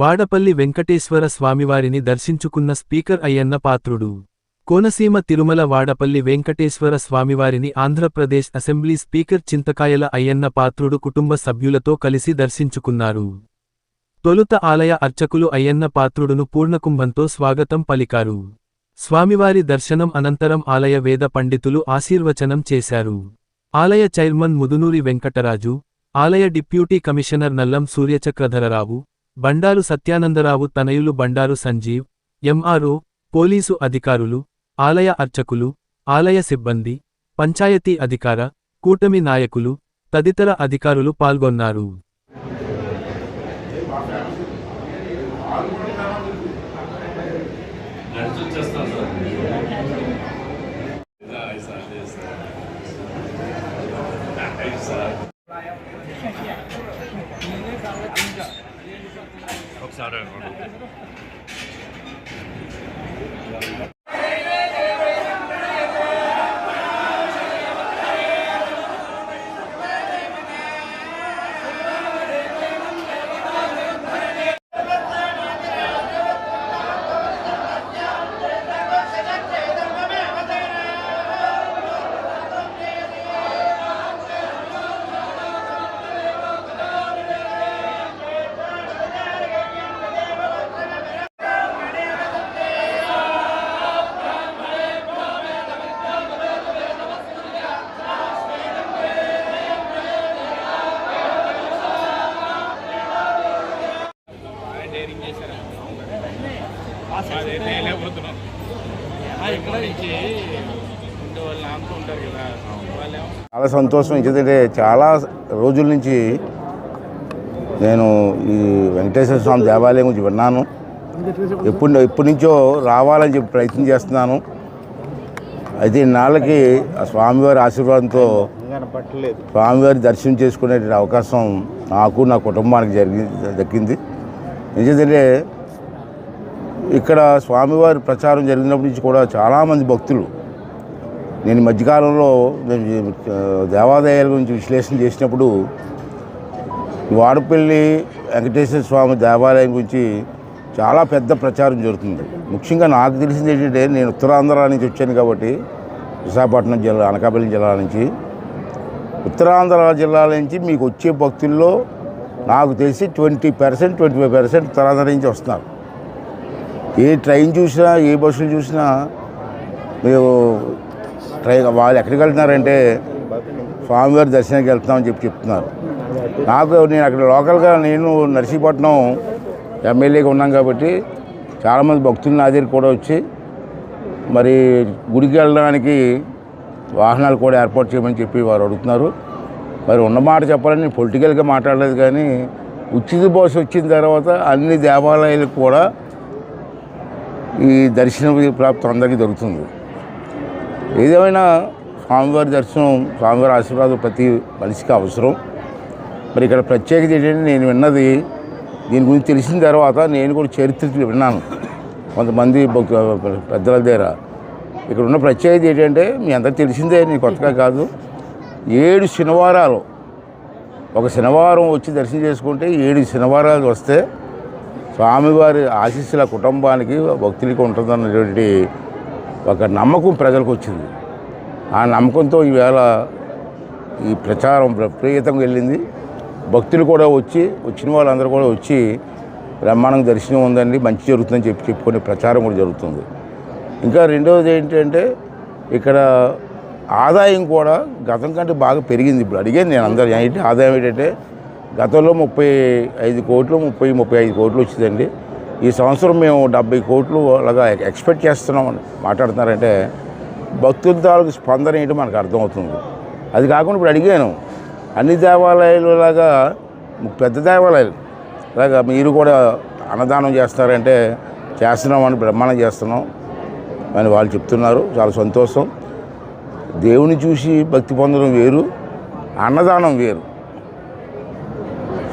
వాడపల్లి వెంకటేశ్వర స్వామివారిని దర్శించుకున్న స్పీకర్ అయ్యన్న పాత్రుడు. కోనసీమ తిరుమల వాడపల్లి వెంకటేశ్వర స్వామివారిని ఆంధ్రప్రదేశ్ అసెంబ్లీ స్పీకర్ చింతకాయల అయ్యన్న పాత్రుడు కుటుంబ సభ్యులతో కలిసి దర్శించుకున్నారు. తొలుత ఆలయ అర్చకులు అయ్యన్న పాత్రుడును పూర్ణకుంభంతో స్వాగతం పలికారు. స్వామివారి దర్శనం అనంతరం ఆలయ వేద పండితులు ఆశీర్వచనం చేశారు. ఆలయ చైర్మన్ ముదునూరి వెంకటరాజు ఆలయ డిప్యూటీ కమిషనర్ నల్లం సూర్యచక్రధరరావు బండారు సత్యానందరావు తనయులు బండారు సంజీవ్ ఎంఆర్ఓ పోలీసు అధికారులు ఆలయ అర్చకులు ఆలయ సిబ్బంది పంచాయతీ అధికార కూటమి నాయకులు తదితర అధికారులు పాల్గొన్నారు. సార్ సార్ ఒకసారి చాలా సంతోషం ఎందుకంటే చాలా రోజుల నుంచి నేను ఈ వెంకటేశ్వర స్వామి దేవాలయం గురించి విన్నాను. ఎప్పుడు ఎప్పటి నుంచో రావాలని చెప్పి ప్రయత్నం చేస్తున్నాను. అయితే ఇన్నాళ్ళకి ఆ స్వామివారి ఆశీర్వాదంతో స్వామివారి దర్శనం చేసుకునే అవకాశం నాకు నా కుటుంబానికి జరిగి దక్కింది. ఎందుకంటే ఇక్కడ స్వామివారి ప్రచారం జరిగినప్పటి నుంచి కూడా చాలామంది భక్తులు నేను మధ్యకాలంలో నేను దేవాదాయాల దేవాలయాల గురించి విశ్లేషణ చేసినప్పుడు వాడపల్లి వెంకటేశ్వర స్వామి దేవాలయం గురించి చాలా పెద్ద ప్రచారం జరుగుతుంది. ముఖ్యంగా నాకు తెలిసింది ఏంటంటే నేను ఉత్తరాంధ్ర నుంచి వచ్చాను కాబట్టి విశాఖపట్నం జిల్లా అనకాపల్లి జిల్లా నుంచి. ఉత్తరాంధ్ర జిల్లాల నుంచి మీకు వచ్చే భక్తుల్లో నాకు తెలిసి twenty percent twenty five percent Uttarandhra నుంచి వస్తున్నారు. ఏ ట్రైన్ చూసినా ఏ బస్సులు చూసినా మీరు ట్రైన్ వాళ్ళు ఎక్కడికి వెళ్తున్నారంటే స్వామివారి దర్శనానికి వెళ్తున్నామని చెప్పి చెప్తున్నారు. నాకు నేను అక్కడ లోకల్గా నేను నర్సీపట్నం ఎమ్మెల్యేగా ఉన్నాం కాబట్టి చాలామంది భక్తులు నా దగ్గర కూడా వచ్చి మరి గుడికి వెళ్ళడానికి వాహనాలు కూడా ఏర్పాటు చేయమని చెప్పి వారు అడుగుతున్నారు. మరి ఉన్న మాట చెప్పాలని పొలిటికల్గా మాట్లాడలేదు కానీ ఉచిత బస్సు వచ్చిన తర్వాత అన్ని దేవాలయాలకు కూడా ఈ దర్శనం ప్రాప్తి అందరికీ దొరుకుతుంది. ఏదేమైనా స్వామివారి దర్శనం స్వామివారి ఆశీర్వాదం ప్రతి మనిషికి అవసరం. మరి ఇక్కడ ప్రత్యేకత ఏంటంటే నేను విన్నది దీని గురించి తెలిసిన తర్వాత నేను కూడా చరిత్ర విన్నాను. కొంతమంది పెద్దల దగ్గర. ఇక్కడ ఉన్న ప్రత్యేకత ఏంటంటే మీ అందరికి తెలిసిందే నేను కొత్తగా కాదు. ఏడు శనివారాలు. ఒక శనివారం వచ్చి దర్శనం చేసుకుంటే ఏడు శనివారాలు వస్తే స్వామివారి ఆశీస్సుల కుటుంబానికి భక్తులకి ఉంటుందన్నటువంటి ఒక నమ్మకం ప్రజలకు వచ్చింది ఆ నమ్మకంతో ఈవేళ ఈ ప్రచారం విపరీతంగా వెళ్ళింది. భక్తులు కూడా వచ్చి వచ్చిన వాళ్ళందరూ కూడా వచ్చి బ్రహ్మాండం దర్శనం ఉందండి మంచి జరుగుతుందని చెప్పి చెప్పుకునే ప్రచారం కూడా జరుగుతుంది. ఇంకా రెండవది ఏంటంటే ఇక్కడ ఆదాయం కూడా గతం కంటే బాగా పెరిగింది. ఇప్పుడు అడిగాను నేను అందరూ ఏంటి ఆదాయం ఏంటంటే గతంలో ముప్పై ఐదు కోట్లు ముప్పై ముప్పై ఐదు కోట్లు వచ్చిందండి. ఈ సంవత్సరం మేము డెబ్బై కోట్లు అలాగా ఎక్స్పెక్ట్ చేస్తున్నామని మాట్లాడుతున్నారంటే భక్తుల తాలూకు స్పందన ఏంటి మనకు అర్థమవుతుంది. అది కాకుండా ఇప్పుడు అడిగాను అన్ని దేవాలయాలు లాగా పెద్ద దేవాలయాలు అలాగా మీరు కూడా అన్నదానం చేస్తారంటే చేస్తున్నామని బ్రహ్మాండం చేస్తున్నాం అని వాళ్ళు చెప్తున్నారు. చాలా సంతోషం. దేవుని చూసి భక్తి పొందడం వేరు అన్నదానం వేరు.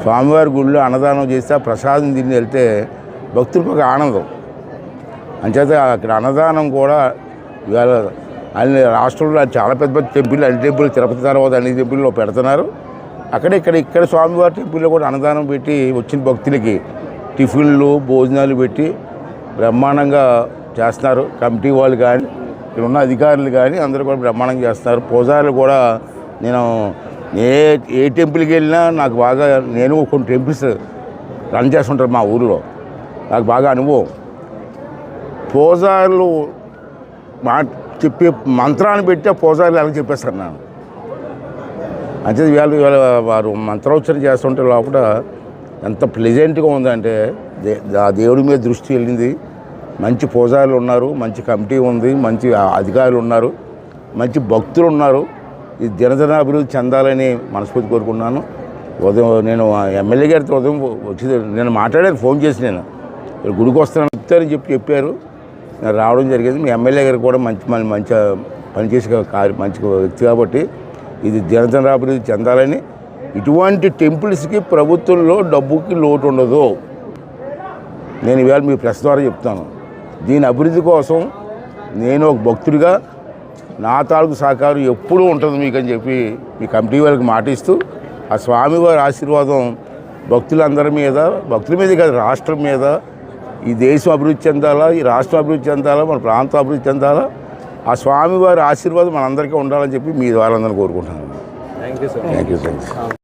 స్వామివారి గుడిలో అన్నదానం చేస్తే ప్రసాదం తిని వెళ్తే భక్తులకు ఒక ఆనందం. అంచేత అక్కడ అన్నదానం కూడా ఇవాళ అన్ని రాష్ట్రంలో చాలా పెద్ద పెద్ద టెంపుల్ అన్ని టెంపుల్ తిరుపతి తర్వాత అన్ని టెంపుల్లో పెడుతున్నారు. అక్కడ ఇక్కడ ఇక్కడ స్వామివారి టెంపుల్లో కూడా అన్నదానం పెట్టి వచ్చిన భక్తులకి టిఫిన్లు భోజనాలు పెట్టి బ్రహ్మాండంగా చేస్తున్నారు. కమిటీ వాళ్ళు కానీ ఇక్కడ ఉన్న అధికారులు కానీ అందరూ కూడా బ్రహ్మాండంగా చేస్తున్నారు. పూజారులు కూడా నేను ఏ ఏ టెంపుల్కి వెళ్ళినా నాకు బాగా నేను కొన్ని టెంపుల్స్ రన్ చేస్తుంటారు మా ఊరిలో. నాకు బాగా అనుభవం. పూజారులు మా చెప్పే మంత్రాన్ని పెట్టి ఆ పూజారులు ఎలా చెప్పేస్తారు నేను అంతే వీళ్ళు వీళ్ళ వారు మంత్రోచ్చరణ చేస్తుంటే లోపల ఎంత ప్లెజెంట్గా ఉందంటే దే- ఆ దేవుడి మీద దృష్టి వెళ్ళింది. మంచి పూజారులు ఉన్నారు మంచి కమిటీ ఉంది మంచి అధికారులు ఉన్నారు మంచి భక్తులు ఉన్నారు. ఈ దినదిన అభివృద్ధి చెందాలని మనస్ఫూర్తి కోరుకున్నాను ఉదయం నేను ఎమ్మెల్యే గారితో ఉదయం వచ్చి నేను మాట్లాడాను ఫోన్ చేసి నేను. గుడికి వస్తానని చెప్తారని చెప్పి చెప్పారు. నేను రావడం జరిగింది. మీ ఎమ్మెల్యే గారు కూడా మంచి మన మంచి పనిచేసే కార్య మంచి వ్యక్తి కాబట్టి ఇది దినదిన అభివృద్ధి చెందాలని ఇటువంటి టెంపుల్స్కి ప్రభుత్వంలో డబ్బుకి లోటు ఉండదు. నేను ఇవాళ మీ ప్రెస్ ద్వారా చెప్తాను. దీని అభివృద్ధి కోసం నేను ఒక భక్తుడిగా నా తాలూకు సహకారం ఎప్పుడూ ఉంటుంది మీకు అని చెప్పి మీ కమిటీ వాళ్ళకి మాటిస్తూ ఆ స్వామివారి ఆశీర్వాదం భక్తులందరి మీద భక్తుల మీద కాదు రాష్ట్రం మీద. ఈ దేశం అభివృద్ధి చెందాలా ఈ రాష్ట్రం అభివృద్ధి చెందాలా మన ప్రాంతం అభివృద్ధి చెందాలా ఆ స్వామివారి ఆశీర్వాదం మనందరికీ ఉండాలని చెప్పి మీ ద్వారా అందరిని కోరుకుంటున్నాను thank you sir thank you